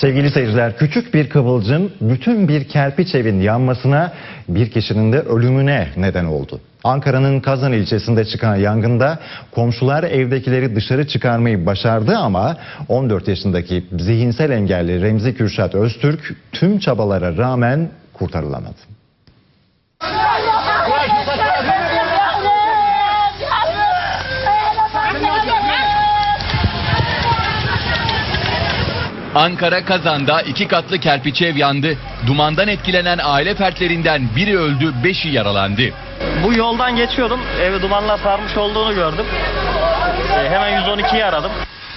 Sevgili seyirciler, küçük bir kıvılcım bütün bir kerpiç evin yanmasına, bir kişinin de ölümüne neden oldu. Ankara'nın Kazan ilçesinde çıkan yangında komşular evdekileri dışarı çıkarmayı başardı ama 14 yaşındaki zihinsel engelli Remzi Kürşat Öztürk tüm çabalara rağmen kurtarılamadı. Ankara Kazan'da iki katlı kerpiç ev yandı. Dumandan etkilenen aile fertlerinden biri öldü, beşi yaralandı. Bu yoldan geçiyordum. Evi dumanla sarmış olduğunu gördüm. E, hemen 112'yi aradım.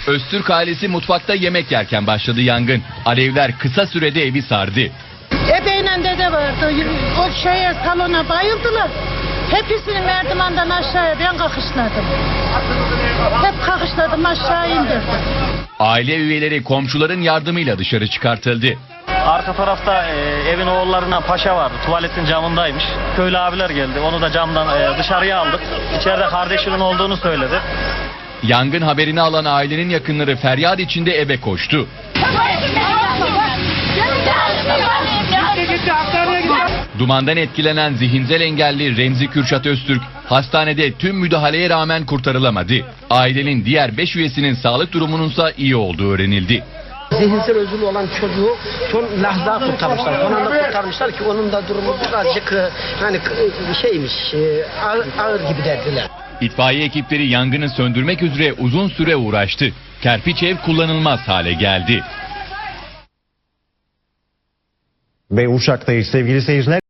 Öztürk ailesi mutfakta yemek yerken başladı yangın. Alevler kısa sürede evi sardı. Ebeyle dede vardı. O şeye salona bayıldılar. Hepsini merdivenden aşağıya ben kakışladım. Hep kakışladım aşağı indirdim. Aile üyeleri komşuların yardımıyla dışarı çıkartıldı. Arka tarafta e, evin oğullarına paşa vardı. Tuvaletin camındaymış. Köylü abiler geldi. Onu da camdan e, dışarıya aldık. İçeride kardeşinin olduğunu söyledi. Yangın haberini alan ailenin yakınları feryat içinde eve koştu. Dumandan etkilenen zihinsel engelli Remzi Kürşat Öztürk hastanede tüm müdahaleye rağmen kurtarılamadı. Ailenin diğer 5 üyesinin sağlık durumununsa iyi olduğu öğrenildi. zihinsel özürlü olan çocuğu son lahza kurtarmışlar. Son anda kurtarmışlar ki onun da durumu birazcık hani şeymiş, e, ağır, ağır gibi derdiler. İtfaiye ekipleri yangını söndürmek üzere uzun süre uğraştı. Kerpiç ev kullanılmaz hale geldi. Ve Uşak'tayız sevgili seyirciler.